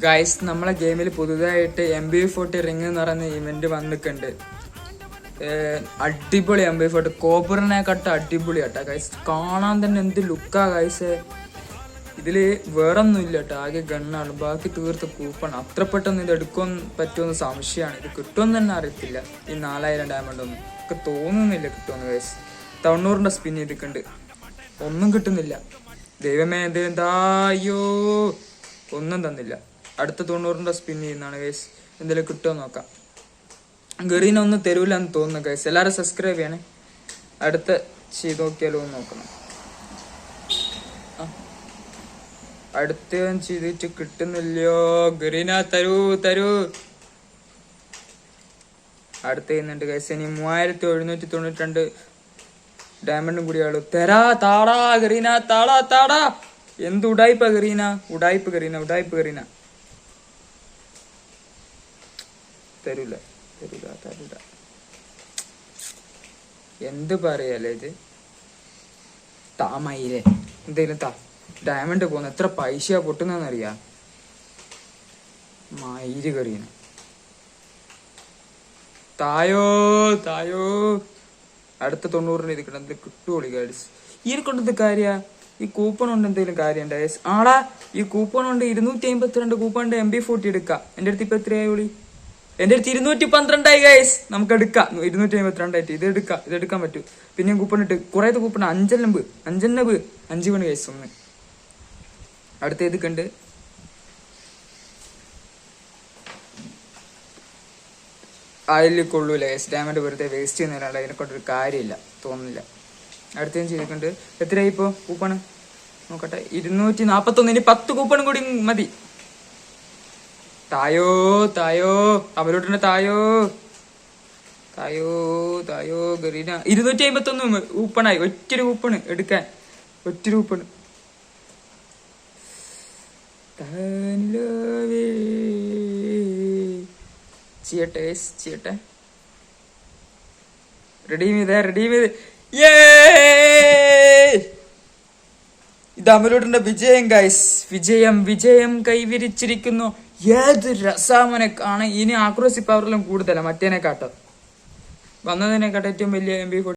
Guys നമ്മളെ ഗെയിമിൽ പുതുതായിട്ട് എം ബി ഫോർട്ടി റിങ് എന്ന് പറയുന്ന ഇവന്റ് വന്നിട്ടുണ്ട്. അടിപൊളി എം ബി ഫോർട്ടി കോപ്പറിനെ കട്ട അടിപൊളി കേട്ടോ ഗൈസ് കാണാൻ തന്നെ എന്ത് ലുക്കാ ഗൈസ് ഇതിൽ വേറൊന്നും ഇല്ല കേട്ടോ ആകെ ഗണ്ണാണ് ബാക്കി തീർത്ത് കൂപ്പൺ അത്ര പെട്ടെന്ന് ഇത് എടുക്കാൻ പറ്റുമെന്ന് സംശയമാണ്. ഇത് കിട്ടുമെന്ന് തന്നെ അറിയത്തില്ല. ഈ നാലായിരം ഡയമണ്ട് ഒന്നും. ഒക്കെ തോന്നുന്നില്ല കിട്ടുമെന്ന് ഗൈസ് തൊണ്ണൂറിന്റെ സ്പിൻ ചെയ്തിട്ടുണ്ട്. ഒന്നും കിട്ടുന്നില്ല. ദൈവമേ എന്തായോ ഒന്നും തന്നില്ല. അടുത്ത തൊണ്ണൂറിന്റെ സ്പിൻ ചെയ്യുന്നതാണ് ഗൈസ് എന്തെങ്കിലും കിട്ടുമോ നോക്കാം. ഗറീന ഒന്നും തരൂല എന്ന് തോന്നുന്നു ഗൈസ് എല്ലാവരും സബ്സ്ക്രൈബ് ചെയ്യണേ. അടുത്ത ചെയ്ത് നോക്കിയാലോ നോക്കണം. അടുത്ത ചെയ്തിട്ട് കിട്ടുന്നില്ലയോ? ഗറീന തരൂ തരൂ. അടുത്ത ചെയ്യുന്നുണ്ട് ഗൈസ് ഇനി മൂവായിരത്തി എഴുന്നൂറ്റി തൊണ്ണൂറ്റി രണ്ട് ഡയമണ്ടും കൂടിയാളു തെരാ താടാ ഗറീന താടാ താടാ. എന്ത് ഉടായ്പ ഗറീന? ഉടായ്പ ഗറീന ഉടായ്പ ഗറീന. തരൂല. തരൂല തരൂല. എന്ത് പറയല്ലേ ഇത്? താമയിലെ എന്തേലും താ. ഡയമണ്ട് പോകുന്ന എത്ര പൈസ പൊട്ടുന്നറിയാ മയിൽ കറിയണ. തായോ തായോ. അടുത്ത തൊണ്ണൂറിന് ഇത് കിട്ടുന്നത് കിട്ടുള്ളൂ ഗൈഡ്സ് ഈ കൊണ്ടത് കാര്യ? ഈ കൂപ്പൺ കൊണ്ട് എന്തെങ്കിലും കാര്യം ഉണ്ടായ ആടാ ഈ കൂപ്പൺ കൊണ്ട് ഇരുന്നൂറ്റി അമ്പത്തിരണ്ട് കൂപ്പണിന്റെ എം ബി ഫോർട്ടി എടുക്കാം. എന്റെ അടുത്ത് ഇപ്പൊ എത്രയായി എന്റെ അടുത്ത് ഇരുന്നൂറ്റി പന്ത്രണ്ടായി ഗൈസ് നമുക്ക് എടുക്കാം. ഇരുന്നൂറ്റി അമ്പത്തിരണ്ടായിട്ട് ഇത് എടുക്കാം. ഇത് എടുക്കാൻ പറ്റും. പിന്നെ കൂപ്പൺ ഇട്ട്. കുറെ കൂപ്പൺ അഞ്ചെണ്ണമ്പ്. അഞ്ചെണ്ണബ് അഞ്ച് മണി ഗൈസ് ഒന്ന്. അടുത്ത ഇത് കണ്ട്? അതിൽ കൊള്ളൂല ഡയമണ്ട് വെറുതെ വേസ്റ്റ് ചെയ്യുന്നതിനാണ് അതിനെക്കൊണ്ട് ഒരു കാര്യമില്ല. തോന്നുന്നില്ല. അടുത്ത ഞാൻ ചെയ്തിട്ടുണ്ട് എത്രയായി ഇപ്പോ കൂപ്പണ് നോക്കട്ടെ. ഇരുന്നൂറ്റി നാപ്പത്തൊന്ന് ഇനി പത്ത് കൂപ്പണും കൂടി മതി. തായോ തായോ അവരോട്ടിന്റെ തായോ. തായോ തായോ ഗറീന. ഇരുന്നൂറ്റി അമ്പത്തി ഒന്ന് ഒറ്റ കൂപ്പണ് എടുക്കാൻ. ഒറ്റൊരു ഊപ്പണ്. ചെയ്യട്ടെ ചെയ്യട്ടെ റെഡീം ചെയ്തേ റെഡീം ചെയ്ത്. ഇത് അമലോട്ടിന്റെ വിജയം ഗൈസ് വിജയം വിജയം കൈവരിച്ചിരിക്കുന്നു. ഏത് രസാമനെ കാണാൻ ഇനി ആക്രോസി പവറിലും കൂടുതലാണ് മറ്റേനെ കാട്ടോ വന്നതിനെക്കാട്ടും ഏറ്റവും വലിയ എം ബി